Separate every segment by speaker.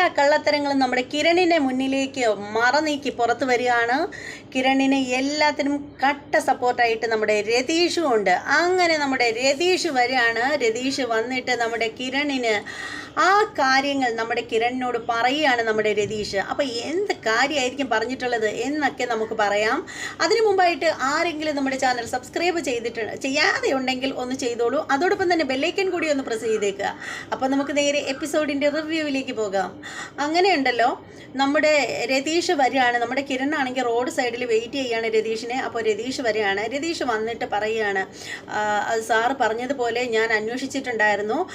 Speaker 1: എല്ലാ കള്ളത്തരങ്ങളും നമ്മുടെ കിരണിനെ മുന്നിലേക്ക് മറനീക്കി പുറത്തു വരികയാണ്. കിരണിനെ എല്ലാത്തിനും കട്ട സപ്പോർട്ടായിട്ട് നമ്മുടെ രതീഷും ഉണ്ട്. അങ്ങനെ നമ്മുടെ രതീഷ് വരികയാണ്. രതീഷ് വന്നിട്ട് നമ്മുടെ കിരണിന് ആ കാര്യങ്ങൾ നമ്മുടെ കിരണിനോട് പറയുകയാണ് നമ്മുടെ രതീഷ്. അപ്പോൾ എന്ത് കാര്യമായിരിക്കും പറഞ്ഞിട്ടുള്ളത് എന്നൊക്കെ നമുക്ക് പറയാം. അതിനു മുമ്പായിട്ട് ആരെങ്കിലും നമ്മുടെ ചാനൽ സബ്സ്ക്രൈബ് ചെയ്തിട്ട് ചെയ്യാതെ ഉണ്ടെങ്കിൽ ഒന്ന് ചെയ്തോളൂ. അതോടൊപ്പം തന്നെ ബെല്ലൈക്കൻ കൂടി ഒന്ന് പ്രസ് ചെയ്തേക്കുക അപ്പോൾ നമുക്ക് നേരെ എപ്പിസോഡിന്റെ റിവ്യൂവിലേക്ക് പോകാം. അങ്ങനെയുണ്ടല്ലോ. നമ്മുടെ രതീഷ് വരികയാണ്. നമ്മുടെ കിരൺ ആണെങ്കിൽ റോഡ് സൈഡിൽ വെയിറ്റ് ചെയ്യുകയാണ് രതീഷിനെ. അപ്പോൾ രതീഷ് വരികയാണ്. രതീഷ് വന്നിട്ട് പറയുകയാണ്. "ആ, അത് സാറ് പറഞ്ഞതുപോലെ ഞാൻ അന്വേഷിച്ചിട്ടുണ്ടായിരുന്നു.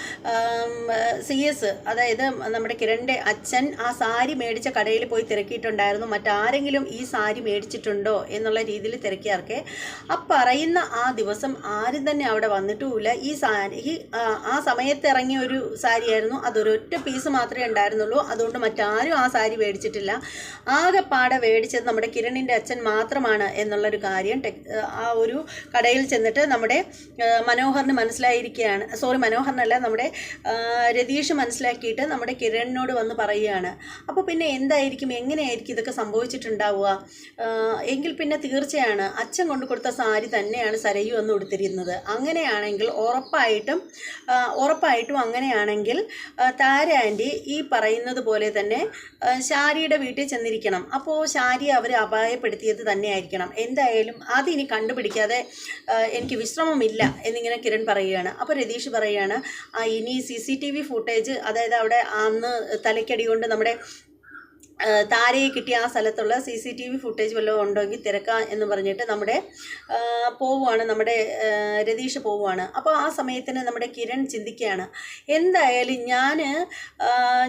Speaker 1: സി എസ് അതായത് നമ്മുടെ കിരണിന്റെ അച്ഛൻ ആ സാരി മേടിച്ച കടയിൽ പോയി തിരക്കിയിട്ടുണ്ടായിരുന്നു. മറ്റാരെങ്കിലും ഈ സാരി മേടിച്ചിട്ടുണ്ടോ എന്നുള്ള രീതിയിൽ തിരക്കിയാർക്കെ. ആ പറയുന്ന ആ ദിവസം ആരും തന്നെ അവിടെ വന്നിട്ടുമില്ല. ഈ സാരി ആ സമയത്ത് ഇറങ്ങിയ ഒരു സാരിയായിരുന്നു. അതൊരൊറ്റ പീസ് മാത്രമേ ഉണ്ടായിരുന്നുള്ളൂ. അതുകൊണ്ട് മറ്റാരും ആ സാരി മേടിച്ചിട്ടില്ല. ആകെപ്പാടെ മേടിച്ചത് നമ്മുടെ കിരണിന്റെ അച്ഛൻ മാത്രമാണ് എന്നുള്ളൊരു കാര്യം ആ ഒരു കടയിൽ ചെന്നിട്ട് നമ്മുടെ മനോഹറിന് മനസ്സിലായിരിക്കുകയാണ്. സോറി മനോഹറിനല്ല നമ്മുടെ രതീഷ് മനസ്സിലാക്കിയിട്ട് നമ്മുടെ കിരണിനോട് വന്ന് പറയുകയാണ്. അപ്പോൾ പിന്നെ എന്തായിരിക്കും എങ്ങനെയായിരിക്കും ഇതൊക്കെ സംഭവിച്ചിട്ടുണ്ടാവുക? എങ്കിൽ പിന്നെ തീർച്ചയാണ് അച്ഛൻ കൊണ്ടു കൊടുത്ത സാരി തന്നെയാണ് സരയു എന്ന് കൊടുത്തിരുന്നത്. അങ്ങനെയാണെങ്കിൽ ഉറപ്പായിട്ടും ഉറപ്പായിട്ടും അങ്ങനെയാണെങ്കിൽ താര ആന്റി ഈ പറയുന്നത് പോലെ തന്നെ ശാരിയുടെ വീട്ടിൽ ചെന്നിരിക്കണം. അപ്പോൾ ശാരി അവർ അപായപ്പെടുത്തിയത് തന്നെയായിരിക്കണം. എന്തായാലും അതിനി കണ്ടുപിടിക്കാതെ എനിക്ക് വിശ്രമമില്ല എന്നിങ്ങനെ കിരൺ പറയുകയാണ്. അപ്പോൾ രതീഷ് പറയുകയാണ് "ആ, ഇനി C C T V footage അതായത് അവിടെ അന്ന് തലയ്ക്കടി കൊണ്ട് നമ്മുടെ താരയെ കിട്ടിയ ആ സ്ഥലത്തുള്ള C C T V footage വല്ലതും ഉണ്ടെങ്കിൽ തിരക്കാം എന്ന് പറഞ്ഞിട്ട് നമ്മുടെ പോവുകയാണ് നമ്മുടെ രതീഷ് പോവുകയാണ് അപ്പോൾ ആ സമയത്തിന് നമ്മുടെ കിരൺ ചിന്തിക്കുകയാണ് എന്തായാലും ഞാൻ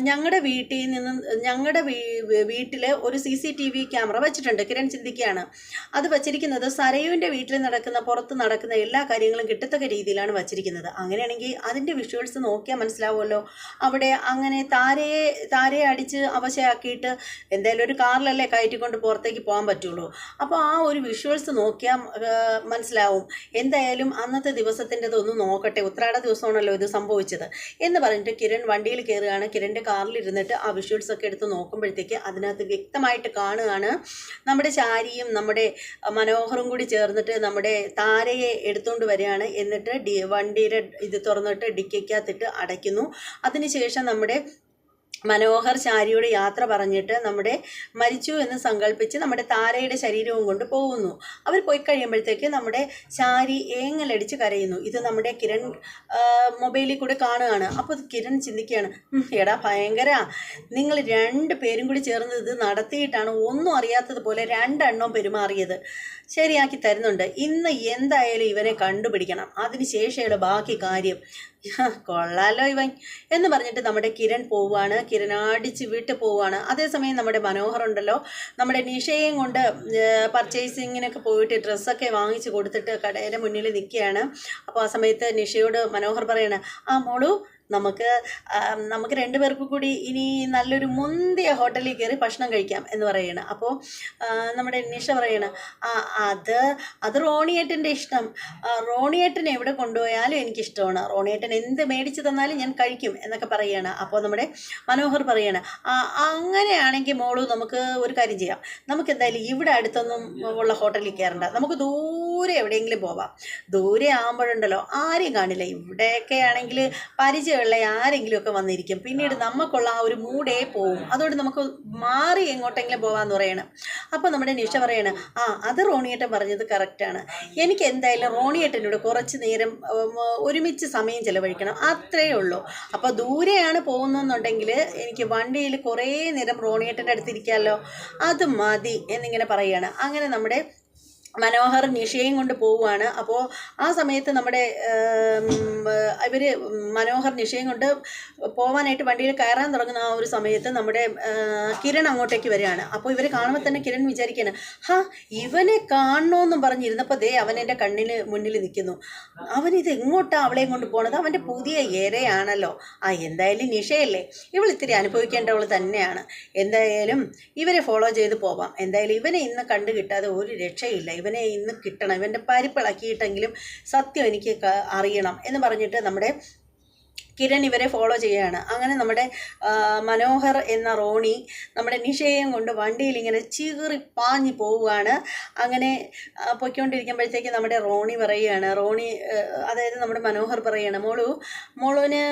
Speaker 1: ഞങ്ങളുടെ വീട്ടിൽ നിന്ന് ഞങ്ങളുടെ വീട്ടിൽ ഒരു C C T V camera വെച്ചിട്ടുണ്ട്. കിരൺ ചിന്തിക്കുകയാണ് അത് വച്ചിരിക്കുന്നത് സരയുവിന്റെ വീട്ടിൽ നടക്കുന്ന പുറത്ത് നടക്കുന്ന എല്ലാ കാര്യങ്ങളും കിട്ടത്തക്ക രീതിയിലാണ് വച്ചിരിക്കുന്നത്. അങ്ങനെയാണെങ്കിൽ അതിന്റെ വിഷ്വൽസ് നോക്കിയാൽ മനസ്സിലാവുമല്ലോ. അവിടെ അങ്ങനെ താരയെ താരയെ അടിച്ച് അവശയാക്കിയിട്ട് എന്തായാലും ഒരു കാറിലല്ലേ കയറ്റിക്കൊണ്ട് പുറത്തേക്ക് പോകാൻ പറ്റുള്ളൂ. അപ്പോൾ ആ ഒരു വിഷ്വൽസ് നോക്കിയാൽ മനസ്സിലാവും. എന്തായാലും അന്നത്തെ ദിവസത്തിന്റെത് ഒന്ന് നോക്കട്ടെ. ഉത്രാട ദിവസമാണല്ലോ ഇത് സംഭവിച്ചത്. എന്ന് പറഞ്ഞിട്ട് കിരൺ വണ്ടിയിൽ കയറുകയാണ്. കിരണിന്റെ കാറിലിരുന്നിട്ട് ആ വിഷ്വൽസ് ഒക്കെ എടുത്ത് നോക്കുമ്പോഴത്തേക്ക് അതിനകത്ത് വ്യക്തമായിട്ട് കാണുകയാണ്. നമ്മുടെ ചാരിയും നമ്മുടെ മനോഹറും കൂടി ചേർന്നിട്ട് നമ്മുടെ താരയെ എടുത്തുകൊണ്ട് വരികയാണ്. എന്നിട്ട് ഡി വണ്ടിയുടെ ഇത് തുറന്നിട്ട് ഡിക്കയ്ക്കകത്തിട്ട് അടയ്ക്കുന്നു. അതിനുശേഷം നമ്മുടെ മനോഹർ ചാരിയുടെ യാത്ര പറഞ്ഞിട്ട് നമ്മുടെ മരിച്ചു എന്ന് സങ്കല്പിച്ച് നമ്മുടെ താരയുടെ ശരീരവും കൊണ്ട് പോകുന്നു. അവർ പോയി കഴിയുമ്പോഴത്തേക്ക് നമ്മുടെ ചാരി ഏങ്ങലടിച്ച് കരയുന്നു. ഇത് നമ്മുടെ കിരൺ മൊബൈലിൽ കൂടെ കാണുകയാണ്. അപ്പോൾ കിരൺ ചിന്തിക്കുകയാണ് "ഉം, എടാ ഭയങ്കര. നിങ്ങൾ രണ്ട് പേരും കൂടി ചേർന്ന് ഇത് നടത്തിയിട്ടാണ് ഒന്നും അറിയാത്തതുപോലെ രണ്ടെണ്ണം പെരുമാറിയത്. ശരിയാക്കി തരുന്നുണ്ട്. ഇന്ന് എന്തായാലും ഇവനെ കണ്ടുപിടിക്കണം. അതിനുശേഷമുള്ള ബാക്കി കാര്യം കൊള്ളാലോ ഇവൻ എന്ന് പറഞ്ഞിട്ട് നമ്മുടെ കിരൺ പോവുകയാണ് കിരൺ അടിച്ച് വിട്ട് പോവുകയാണ് അതേസമയം നമ്മുടെ മനോഹർ ഉണ്ടല്ലോ. നമ്മുടെ നിഷയും കൊണ്ട് പർച്ചേസിങ്ങിനൊക്കെ പോയിട്ട് ഡ്രസ്സൊക്കെ വാങ്ങിച്ച് കൊടുത്തിട്ട് കടയുടെ മുന്നിൽ നിൽക്കുകയാണ്. അപ്പോൾ ആ സമയത്ത് നിഷയോട് മനോഹർ പറയാണ് ആ മോളു നമുക്ക് നമുക്ക് രണ്ടുപേർക്കും കൂടി ഇനി നല്ലൊരു മുന്തിയ ഹോട്ടലിൽ കയറി ഭക്ഷണം കഴിക്കാം എന്ന് പറയണം. അപ്പോൾ നമ്മുടെ നിഷ പറയണം അത് അത് റോണിയേട്ടന്റെ ഇഷ്ടം. റോണിയേട്ടൻ എവിടെ കൊണ്ടുപോയാലും എനിക്കിഷ്ടമാണ്. റോണിയേട്ടൻ എന്ത് മേടിച്ച് തന്നാലും ഞാൻ കഴിക്കും എന്നൊക്കെ പറയുകയാണ് അപ്പോൾ നമ്മുടെ മനോഹർ പറയാണ് അങ്ങനെയാണെങ്കിൽ മോളു നമുക്ക് ഒരു കാര്യം ചെയ്യാം. നമുക്ക് എന്തായാലും ഇവിടെ അടുത്തൊന്നും ഉള്ള ഹോട്ടലിൽ കയറണ്ട. നമുക്ക് ദൂരെ എവിടെയെങ്കിലും പോവാം. ദൂരെ ആകുമ്പോഴുണ്ടല്ലോ ആരെയും കാണില്ല. ഇവിടെയൊക്കെ ആണെങ്കിൽ പരിചയമുള്ള ആരെങ്കിലും ഒക്കെ വന്നിരിക്കും. പിന്നീട് നമുക്കുള്ള ആ ഒരു മൂടേ പോവും. അതുകൊണ്ട് നമുക്ക് മാറി എങ്ങോട്ടെങ്കിലും പോകാമെന്ന് പറയണം. അപ്പോൾ നമ്മുടെ നിഷ പറയണം ആ അത് റോണിയേട്ടൻ പറഞ്ഞത് കറക്റ്റാണ് എനിക്ക് എന്തായാലും റോണിയേട്ടനോട് കുറച്ച് നേരം ഒരുമിച്ച് സമയം ചിലവഴിക്കണം. അത്രേ ഉള്ളൂ. അപ്പോൾ ദൂരെയാണ് പോകുന്നതെന്നുണ്ടെങ്കിൽ എനിക്ക് വണ്ടിയിൽ കുറേ നേരം റോണിയേട്ടന്റെ അടുത്തിരിക്കാമല്ലോ അത് മതി എന്നിങ്ങനെ പറയുകയാണ് അങ്ങനെ നമ്മുടെ മനോഹർ നിഷയും കൊണ്ട് പോവുകയാണ്. അപ്പോൾ ആ സമയത്ത് നമ്മുടെ ഇവർ മനോഹർ നിഷയും കൊണ്ട് പോവാനായിട്ട് വണ്ടിയിൽ കയറാൻ തുടങ്ങുന്ന ആ ഒരു സമയത്ത് നമ്മുടെ കിരൺ അങ്ങോട്ടേക്ക് വരികയാണ്. അപ്പോൾ ഇവരെ കാണുമ്പോൾ തന്നെ കിരൺ വിചാരിക്കുകയാണ് ഹാ ഇവനെ കാണണമെന്നും പറഞ്ഞിരുന്നപ്പോൾ ദേ അവൻ എന്റെ കണ്ണിന് മുന്നിൽ നിൽക്കുന്നു. അവൻ ഇത് എങ്ങോട്ടാണ് അവളെയും കൊണ്ട് പോണത്? അവന്റെ പുതിയ ഏരയാണല്ലോ ആ എന്തായാലും നിഷയല്ലേ? ഇവൾ ഇത്തിരി അനുഭവിക്കേണ്ടവൾ തന്നെയാണ്. എന്തായാലും ഇവരെ ഫോളോ ചെയ്ത് പോവാം. എന്തായാലും ഇവനെ ഇന്ന് കണ്ടു കിട്ടാതെ ഒരു രക്ഷയില്ല. ഇവനെ ഇന്ന് കിട്ടണം. ഇവന്റെ പരിപ്പിളക്കിയിട്ടെങ്കിലും സത്യം എനിക്ക് അറിയണം എന്ന് പറഞ്ഞിട്ട് നമ്മുടെ കിരൺ ഇവരെ ഫോളോ ചെയ്യുകയാണ്. അങ്ങനെ നമ്മുടെ മനോഹർ എന്ന റോണി നമ്മുടെ നിഷയെയും കൊണ്ട് വണ്ടിയിൽ ഇങ്ങനെ ചീറി പാഞ്ഞു പോവുകയാണ്. അങ്ങനെ പൊയ്ക്കൊണ്ടിരിക്കുമ്പോഴത്തേക്ക് നമ്മുടെ റോണി പറയുകയാണ്. റോണി അതായത് നമ്മുടെ മനോഹർ പറയുകയാണ് മോളു മോളുവിന്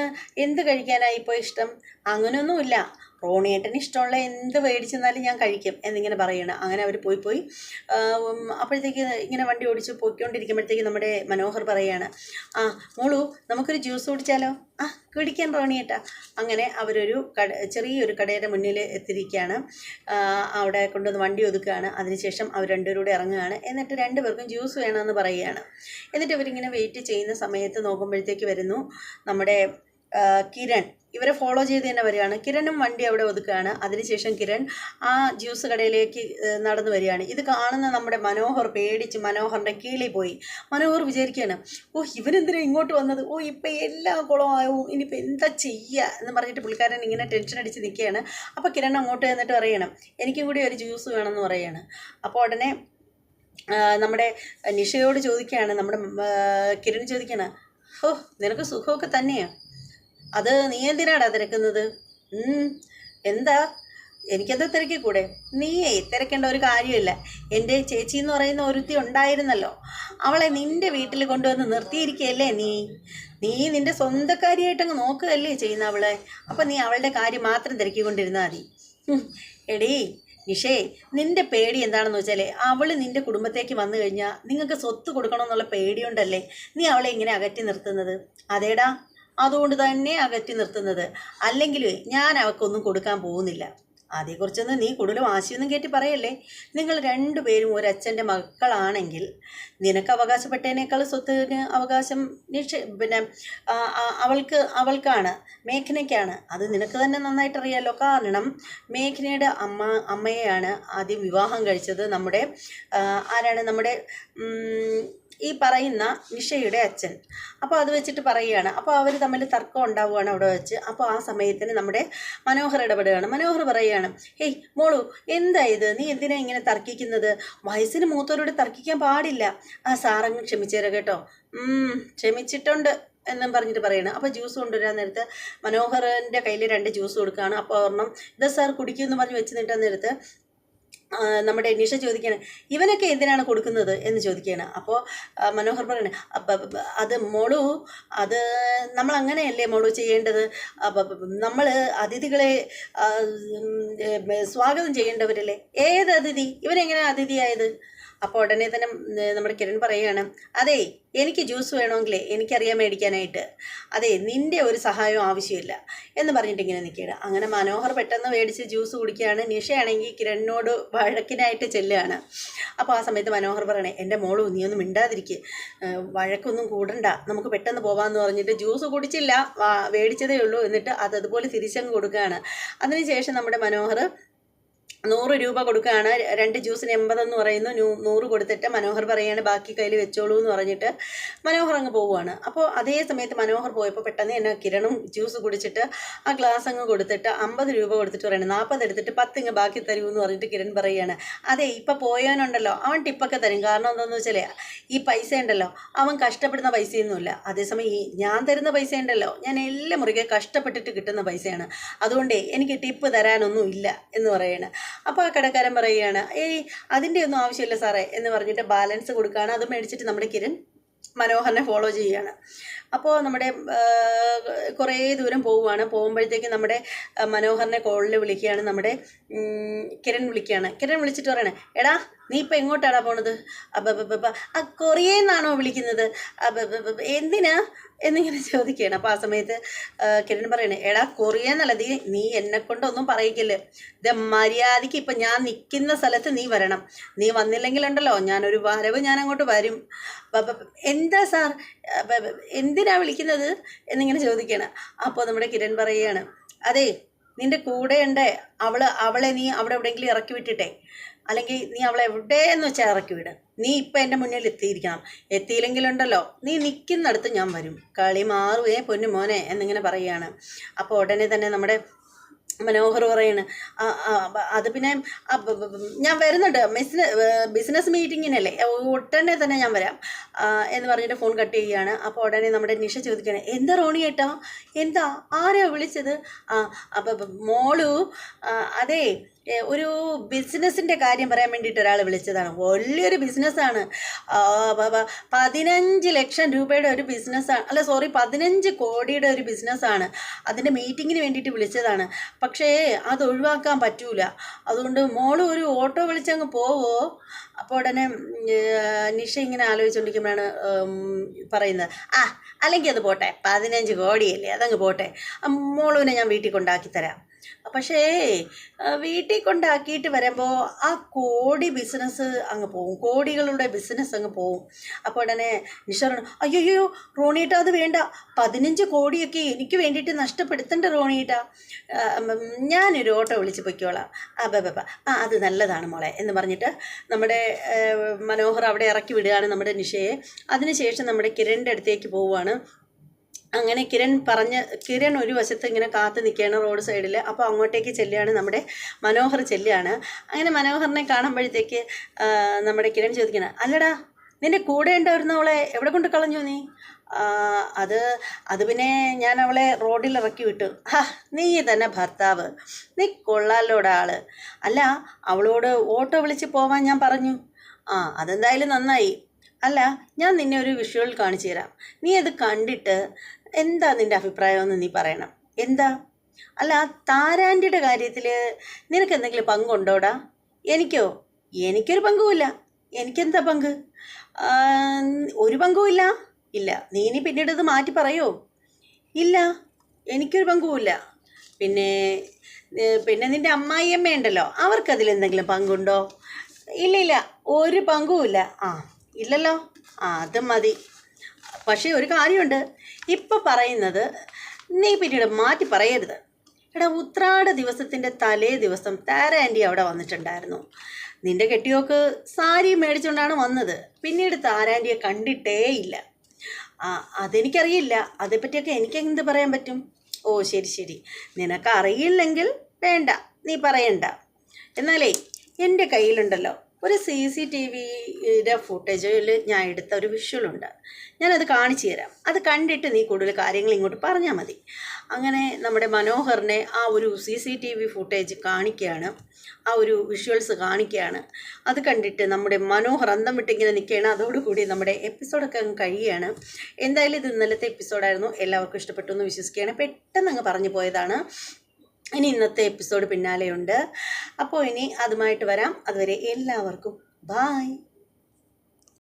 Speaker 1: എന്ത് കഴിക്കാനായി ഇപ്പോൾ ഇഷ്ടം? അങ്ങനെയൊന്നുമില്ല റോണിയേട്ടന് ഇഷ്ടമുള്ള എന്ത് മേടിച്ചെന്നാലും ഞാൻ കഴിക്കും. എന്നിങ്ങനെ പറയണം അങ്ങനെ അവർ പോയി പോയി അപ്പോഴത്തേക്ക് ഇങ്ങനെ വണ്ടി ഓടിച്ച് പോയിക്കൊണ്ടിരിക്കുമ്പോഴത്തേക്ക് നമ്മുടെ മനോഹർ പറയാണ് ആ മോളു നമുക്കൊരു ജ്യൂസ് കുടിച്ചാലോ? ആ കുടിക്കാൻ റോണിയേട്ടാ അങ്ങനെ അവരൊരു കട ചെറിയൊരു കടയുടെ മുന്നിൽ എത്തിയിരിക്കുകയാണ്. അവിടെ കൊണ്ടുവന്ന് വണ്ടി ഒതുക്കുകയാണ്. അതിനുശേഷം അവർ രണ്ടുപേരും കൂടെ ഇറങ്ങുകയാണ്. എന്നിട്ട് രണ്ടുപേർക്കും ജ്യൂസ് വേണമെന്ന് പറയുകയാണ്. എന്നിട്ട് അവരിങ്ങനെ വെയിറ്റ് ചെയ്യുന്ന സമയത്ത് നോക്കുമ്പോഴത്തേക്ക് വരുന്നു നമ്മുടെ കിരൺ. ഇവരെ ഫോളോ ചെയ്ത് തന്നെ വരികയാണ്. കിരണും വണ്ടി അവിടെ ഒതുക്കുകയാണ്. അതിനുശേഷം കിരൺ ആ ജ്യൂസ് കടയിലേക്ക് നടന്നു വരികയാണ്. ഇത് കാണുന്ന നമ്മുടെ മനോഹർ പേടിച്ച് മനോഹറിന്റെ കീളിൽ പോയി. മനോഹർ വിചാരിക്കുകയാണ് ഓ ഇവനെന്തിനാ ഇങ്ങോട്ട് വന്നത്? ഓ ഇപ്പം എല്ലാ കുളമാവും ഇനിയിപ്പോൾ എന്താ ചെയ്യുക എന്ന് പറഞ്ഞിട്ട് പുള്ളിക്കാരൻ ഇങ്ങനെ ടെൻഷൻ അടിച്ച് നിൽക്കുകയാണ് അപ്പോൾ കിരൺ അങ്ങോട്ട് എന്നിട്ട് പറയണം എനിക്കും കൂടി ഒരു ജ്യൂസ് വേണമെന്ന് പറയുകയാണ് അപ്പോൾ ഉടനെ നമ്മുടെ നിഷയോട് ചോദിക്കുകയാണ് നമ്മുടെ കിരൺ ചോദിക്കുകയാണ് ഓ നിനക്ക് സുഖമൊക്കെ തന്നെയാ? അത് നീ എന്തിനാടാ തിരക്കുന്നത്? എന്താ? എനിക്കത് തിരക്കിക്കൂടെ? നീയേ തിരക്കേണ്ട ഒരു കാര്യമില്ല. എന്റെ ചേച്ചി എന്ന് പറയുന്ന ഒരുത്തി ഉണ്ടായിരുന്നല്ലോ. അവളെ നിന്റെ വീട്ടിൽ കൊണ്ടുവന്ന് നിർത്തിയിരിക്കുകയല്ലേ നീ? നീ നിന്റെ സ്വന്തക്കാരിയായിട്ടങ്ങ് നോക്കുകയല്ലേ ചെയ്യുന്ന അവളെ? അപ്പം നീ അവളുടെ കാര്യം മാത്രം തിരക്കിക്കൊണ്ടിരുന്നാൽ മതി. എടീ നിഷേ നിന്റെ പേടി എന്താണെന്ന് വെച്ചാൽ അവൾ നിന്റെ കുടുംബത്തേക്ക് വന്നു കഴിഞ്ഞാൽ നിങ്ങൾക്ക് സ്വത്ത് കൊടുക്കണമെന്നുള്ള പേടിയുണ്ടല്ലേ? നീ അവളെ ഇങ്ങനെ അകറ്റി നിർത്തുന്നത്. അതേടാ അതുകൊണ്ട് തന്നെ അകറ്റി നിർത്തുന്നത്. അല്ലെങ്കിൽ ഞാൻ അവക്കൊന്നും കൊടുക്കാൻ പോകുന്നില്ല. അതേക്കുറിച്ചൊന്നും നീ കൂടുതൽ വാശിയൊന്നും കയറ്റി പറയല്ലേ? നിങ്ങൾ രണ്ടുപേരും ഒരച്ഛന്റെ മക്കളാണെങ്കിൽ നിനക്ക് അവകാശപ്പെട്ടതിനേക്കാൾ സ്വത്തിന് അവകാശം നിക്ഷേ പിന്നെ അവൾക്ക് അവൾക്കാണ് മേഘനയ്ക്കാണ്. അത് നിനക്ക് തന്നെ നന്നായിട്ട് അറിയാലോ കാരണം മേഘനയുടെ അമ്മ അമ്മയെയാണ് ആദ്യം വിവാഹം കഴിച്ചത്. നമ്മുടെ ആരാണ്? നമ്മുടെ ഈ പറയുന്ന നിഷയുടെ അച്ഛൻ. അപ്പോൾ അത് വെച്ചിട്ട് പറയുകയാണ്. അപ്പോൾ അവർ തമ്മിൽ തർക്കം ഉണ്ടാവുകയാണ് അവിടെ വെച്ച്. അപ്പോൾ ആ സമയത്തിന് നമ്മുടെ മനോഹർ ഇടപെടുകയാണ്. മനോഹർ പറയുകയാണ് ഹേയ് മോളു എന്താ ഇത്? നീ എന്തിനാ ഇങ്ങനെ തർക്കിക്കുന്നത്? വയസ്സിന് മൂത്തവരോട് തർക്കിക്കാൻ പാടില്ല. ആ സാറങ്ങ് ക്ഷമിച്ചേരാ കേട്ടോ. ക്ഷമിച്ചിട്ടുണ്ട് എന്നും പറഞ്ഞിട്ട് പറയണം അപ്പോൾ ജ്യൂസ് കൊണ്ടുവരാൻ നേരത്ത് മനോഹറിന്റെ കയ്യിൽ രണ്ട് ജ്യൂസ് കൊടുക്കുകയാണ്. അപ്പോൾ ഒരെണ്ണം ഇത് സാർ കുടിക്കുമെന്ന് പറഞ്ഞ് വെച്ച് നീട്ടാൻ നേരത്ത് നമ്മുടെ നിഷ ചോദിക്കുകയാണ് ഇവനൊക്കെ എന്തിനാണ് കൊടുക്കുന്നത്? എന്ന് ചോദിക്കുകയാണ്. അപ്പോൾ മനോഹർ പറയണേ അത് മോളു അത് നമ്മൾ അങ്ങനെയല്ലേ മോളു ചെയ്യേണ്ടത്? നമ്മൾ അതിഥികളെ സ്വാഗതം ചെയ്യേണ്ടവരല്ലേ? ഏത് അതിഥി? ഇവനെങ്ങനെ അതിഥിയായത്? അപ്പോൾ ഉടനെ തന്നെ നമ്മുടെ കിരൺ പറയുകയാണ് അതെ എനിക്ക് ജ്യൂസ് വേണമെങ്കിലേ എനിക്കറിയാൻ മേടിക്കാനായിട്ട്. അതെ നിന്റെ ഒരു സഹായവും ആവശ്യമില്ല. എന്ന് പറഞ്ഞിട്ട് ഇങ്ങനെ നിൽക്കുകയാണ്. അങ്ങനെ മനോഹർ പെട്ടെന്ന് മേടിച്ച് ജ്യൂസ് കുടിക്കുകയാണ്. നിഷയാണെങ്കിൽ കിരണിനോട് വഴക്കിനായിട്ട് ചെല്ലുകയാണ്. അപ്പോൾ ആ സമയത്ത് മനോഹർ പറയണേ എന്റെ മോൾ നീ ഒന്നും മിണ്ടാതിരിക്കുക വഴക്കൊന്നും കൂടണ്ട. നമുക്ക് പെട്ടെന്ന് പോകാമെന്ന് പറഞ്ഞിട്ട് ജ്യൂസ് കുടിച്ചില്ല. മേടിച്ചതേ ഉള്ളൂ എന്നിട്ട് അത് അതുപോലെ തിരിച്ചങ്ങ് കൊടുക്കുകയാണ്. അതിനുശേഷം നമ്മുടെ മനോഹർ നൂറ് രൂപ കൊടുക്കുകയാണ്. രണ്ട് ജ്യൂസിന് എൺപതെന്ന് പറയുന്നു. നൂറ് കൊടുത്തിട്ട് മനോഹർ പറയാണ് ബാക്കി കയ്യിൽ വെച്ചോളൂ എന്ന് പറഞ്ഞിട്ട് മനോഹർ അങ്ങ് പോവുകയാണ്. അപ്പോൾ അതേ സമയത്ത് മനോഹർ പോയപ്പോൾ പെട്ടെന്ന് എന്നെ കിരണും ജ്യൂസ് കുടിച്ചിട്ട് ആ ഗ്ലാസ് അങ്ങ് കൊടുത്തിട്ട് അമ്പത് രൂപ കൊടുത്തിട്ട് പറയണം നാൽപ്പത് എടുത്തിട്ട് പത്ത് ഇങ്ങ് ബാക്കി തരൂ എന്ന് പറഞ്ഞിട്ട് കിരൺ പറയുകയാണ് അതെ ഇപ്പോൾ പോയവനുണ്ടല്ലോ അവൻ ടിപ്പൊക്കെ തരും. കാരണം എന്താണെന്ന് വെച്ചാൽ ഈ പൈസ ഉണ്ടല്ലോ അവൻ കഷ്ടപ്പെടുന്ന പൈസയൊന്നുമില്ല. അതേസമയം ഈ ഞാൻ തരുന്ന പൈസ ഉണ്ടല്ലോ ഞാൻ എല്ലാം മുറികെ കഷ്ടപ്പെട്ടിട്ട് കിട്ടുന്ന പൈസയാണ്. അതുകൊണ്ടേ എനിക്ക് ടിപ്പ് തരാനൊന്നും ഇല്ല എന്ന് പറയാണ്. അപ്പോൾ ആ കടക്കാരൻ പറയുകയാണ് ഏയ് അതിന്റെ ഒന്നും ആവശ്യമില്ല സാറേ എന്ന് പറഞ്ഞിട്ട് ബാലൻസ് കൊടുക്കുകയാണ്. അത് മേടിച്ചിട്ട് നമ്മുടെ കിരൺ മനോഹറിനെ ഫോളോ ചെയ്യുകയാണ്. അപ്പോൾ നമ്മുടെ കുറേ ദൂരം പോവുകയാണ്. പോകുമ്പോഴത്തേക്ക് നമ്മുടെ മനോഹരനെ കോളിൽ വിളിക്കുകയാണ്. നമ്മുടെ കിരൺ വിളിക്കുകയാണ്. കിരൺ വിളിച്ചിട്ട് പറയണേ എടാ നീ ഇപ്പം എങ്ങോട്ടാടാ പോണത്? ആ കൊറിയെന്നാണോ വിളിക്കുന്നത്? എന്തിനാ? എന്നിങ്ങനെ ചോദിക്കുകയാണ്. അപ്പോൾ ആ സമയത്ത് കിരൺ പറയണേ എടാ കൊറിയെന്നല്ല നീ നീ എന്നെ കൊണ്ടൊന്നും പറയിക്കല്ലേ. ഇത് മര്യാദയ്ക്ക് ഇപ്പം ഞാൻ നിൽക്കുന്ന സ്ഥലത്ത് നീ വരണം. നീ വന്നില്ലെങ്കിലുണ്ടല്ലോ ഞാനൊരു വരവ് ഞാൻ അങ്ങോട്ട് വരും എന്താ സാർ? എന്തിനാ വിളിക്കുന്നത്? എന്നിങ്ങനെ ചോദിക്കുകയാണ്. അപ്പോൾ നമ്മുടെ കിരൺ പറയുകയാണ് അതെ നിന്റെ കൂടെ ഉണ്ട് അവൾ അവളെ നീ അവിടെ എവിടെയെങ്കിലും ഇറക്കി വിട്ടിട്ടെ. അല്ലെങ്കിൽ നീ അവളെ എവിടെയെന്ന് വെച്ചാൽ ഇറക്കി വിട്. നീ ഇപ്പം എന്റെ മുന്നിൽ എത്തിയിരിക്കണം. എത്തിയില്ലെങ്കിലുണ്ടല്ലോ. നീ നിൽക്കുന്നിടത്ത് ഞാൻ വരും. കളി മാറുവേ പൊന്നു മോനെ എന്നിങ്ങനെ പറയുകയാണ്. അപ്പോൾ ഉടനെ തന്നെ നമ്മുടെ മനോഹർ പറയാണ് "ആ, ആ, അത് പിന്നെ ഞാൻ വരുന്നുണ്ട്. ബിസിനസ് ബിസിനസ് മീറ്റിങ്ങിനല്ലേ. ഉടനെ തന്നെ ഞാൻ വരാം. എന്ന് പറഞ്ഞിട്ട് ഫോൺ കട്ട് ചെയ്യുകയാണ്. അപ്പോൾ ഉടനെ നമ്മുടെ നിഷ ചോദിക്കുകയാണ് എന്താ റോണി ഏട്ടാ? എന്താ? ആരെയാ വിളിച്ചത്? ആ അപ്പം മോളു അതേ ഒരു ബിസിനസ്സിന്റെ കാര്യം പറയാൻ വേണ്ടിയിട്ട് ഒരാൾ വിളിച്ചതാണ്. വലിയൊരു ബിസിനസ്സാണ്. പതിനഞ്ച് ലക്ഷം രൂപയുടെ ഒരു ബിസിനസ്സാണ് അല്ല സോറി പതിനഞ്ച് കോടിയുടെ ഒരു ബിസിനസ്സാണ് അതിന്റെ മീറ്റിങ്ങിന് വേണ്ടിയിട്ട് വിളിച്ചതാണ്. പക്ഷേ അത് ഒഴിവാക്കാൻ പറ്റൂല. അതുകൊണ്ട് മോൾ ഒരു ഓട്ടോ വിളിച്ചങ്ങ് പോവോ? അപ്പോൾ ഉടനെ നിഷ ഇങ്ങനെ ആലോചിച്ചുകൊണ്ടിരിക്കുമ്പോഴാണ് പറയുന്നത്. ആ അല്ലെങ്കിൽ അത് പോട്ടെ. പതിനഞ്ച് കോടിയല്ലേ അതങ്ങ് പോട്ടെ. മോളുവിനെ ഞാൻ വീട്ടിൽ കൊണ്ടാക്കി തരാം. പക്ഷേ വീട്ടിൽ കൊണ്ടാക്കിയിട്ട് വരുമ്പോൾ ആ കോടി ബിസിനസ് അങ്ങ് പോവും. കോടികളുടെ ബിസിനസ് അങ്ങ് പോവും. അപ്പോൾ ഉടനെ ഈശ്വരൻ അയ്യോ റോണിയേട്ടാ അത് വേണ്ട. പതിനഞ്ച് കോടിയൊക്കെ എനിക്ക് വേണ്ടിയിട്ട് നഷ്ടപ്പെടുത്തണ്ട റോണിയേട്ട ഞാനൊരു ഓട്ടോ വിളിച്ച് പൊയ്ക്കോളാം. ആ. ആ അത് നല്ലതാണ് മോളെ എന്ന് പറഞ്ഞിട്ട് നമ്മുടെ മനോഹർ അവിടെ ഇറക്കി വിടുകയാണ് നമ്മുടെ നിഷയെ. അതിനുശേഷം നമ്മുടെ കിരണിന്റെ അടുത്തേക്ക് പോവുകയാണ് അങ്ങനെ കിരൺ പറഞ്ഞ് കിരൺ ഒരു വശത്ത് ഇങ്ങനെ കാത്തു നിൽക്കുകയാണ് റോഡ് സൈഡിൽ അപ്പോൾ അങ്ങോട്ടേക്ക് ചെല്ലുകയാണ് നമ്മുടെ മനോഹർ ചെല്ലുകയാണ്. അങ്ങനെ മനോഹറിനെ കാണുമ്പോഴത്തേക്ക് നമ്മുടെ കിരൺ ചോദിക്കണം അല്ലടാ നിന്റെ കൂടെ ഉണ്ടായിരുന്നവളെ എവിടെ കൊണ്ട് കളഞ്ഞു നീ? അത് അത് പിന്നെ ഞാൻ അവളെ റോഡിൽ ഇറക്കി വിട്ടു. ഹാ നീ തന്നെ ഭർത്താവ്. നീ കൊള്ളാലോടാ ആൾ. അല്ല അവളോട് ഓട്ടോ വിളിച്ച് പോവാൻ ഞാൻ പറഞ്ഞു. ആ അതെന്തായാലും നന്നായി. അല്ല ഞാൻ നിന്നെ ഒരു വിഷ്വൽ കാണിച്ചു തരാം. നീ അത് കണ്ടിട്ട് എന്താ നിന്റെ അഭിപ്രായം എന്ന് നീ പറയണം. എന്താ? അല്ല ആ താരാന്റിയുടെ കാര്യത്തിൽ നിനക്ക് എന്തെങ്കിലും പങ്കുണ്ടോടാ? എനിക്കോ? എനിക്കൊരു പങ്കുമില്ല. എനിക്കെന്താ പങ്ക്? ഒരു പങ്കുമില്ല. ഇല്ല നീ ഇനി പിന്നീട് ഇത് മാറ്റി പറയോ? ഇല്ല എനിക്കൊരു പങ്കുമില്ല. പിന്നെ പിന്നെ നിന്റെ അമ്മായിയമ്മ ഉണ്ടല്ലോ അവർക്കതിൽ എന്തെങ്കിലും പങ്കുണ്ടോ? ഇല്ല ഇല്ല ഒരു പങ്കുമില്ല. ആ ഇല്ലല്ലോ? ആ അത് മതി. പക്ഷേ ഒരു കാര്യമുണ്ട്. ഇപ്പം പറയുന്നത് നീ പിന്നീട് മാറ്റി പറയരുത്. എടാ ഉത്രാട ദിവസത്തിന്റെ തലേ ദിവസം താര അവിടെ വന്നിട്ടുണ്ടായിരുന്നു. നിന്റെ കെട്ടിയോക്ക് സാരി മേടിച്ചുകൊണ്ടാണ് വന്നത്. പിന്നീട് താരാന്റിയെ കണ്ടിട്ടേ ഇല്ല. ആ അതെനിക്കറിയില്ല. അതേപ്പറ്റിയൊക്കെ എനിക്ക് എന്ത് പറയാൻ പറ്റും? ഓ ശരി ശരി. നിനക്ക് അറിയില്ലെങ്കിൽ വേണ്ട. നീ പറയണ്ട. എന്നാലേ എന്റെ കയ്യിലുണ്ടല്ലോ. ഒരു സി സി ടി വിയുടെ ഫുട്ടേജിൽ ഞാൻ എടുത്ത ഒരു വിഷ്വലുണ്ട്. ഞാനത് കാണിച്ചു തരാം. അത് കണ്ടിട്ട് നീ കൂടുതൽ കാര്യങ്ങൾ ഇങ്ങോട്ട് പറഞ്ഞാൽ മതി. അങ്ങനെ നമ്മുടെ മനോഹറിനെ ആ ഒരു C C T V footage കാണിക്കുകയാണ്. ആ ഒരു വിഷ്വൽസ് കാണിക്കുകയാണ്. അത് കണ്ടിട്ട് നമ്മുടെ മനോഹർ അന്തം വിട്ടിങ്ങനെ നിൽക്കുകയാണ്. അതോടുകൂടി നമ്മുടെ എപ്പിസോഡൊക്കെ അങ്ങ് കഴിയുകയാണ്. എന്തായാലും ഇത് ഇന്നലത്തെ എപ്പിസോഡായിരുന്നു. എല്ലാവർക്കും ഇഷ്ടപ്പെട്ടു എന്ന് വിശ്വസിക്കുകയാണ്. പെട്ടെന്ന് അങ്ങ് പറഞ്ഞു പോയതാണ്. ഇനി ഇന്നത്തെ എപ്പിസോഡ് പിന്നാലെയുണ്ട്. അപ്പോൾ ഇനി അതുമായിട്ട് വരാം. അതുവരെ എല്ലാവർക്കും ബായ്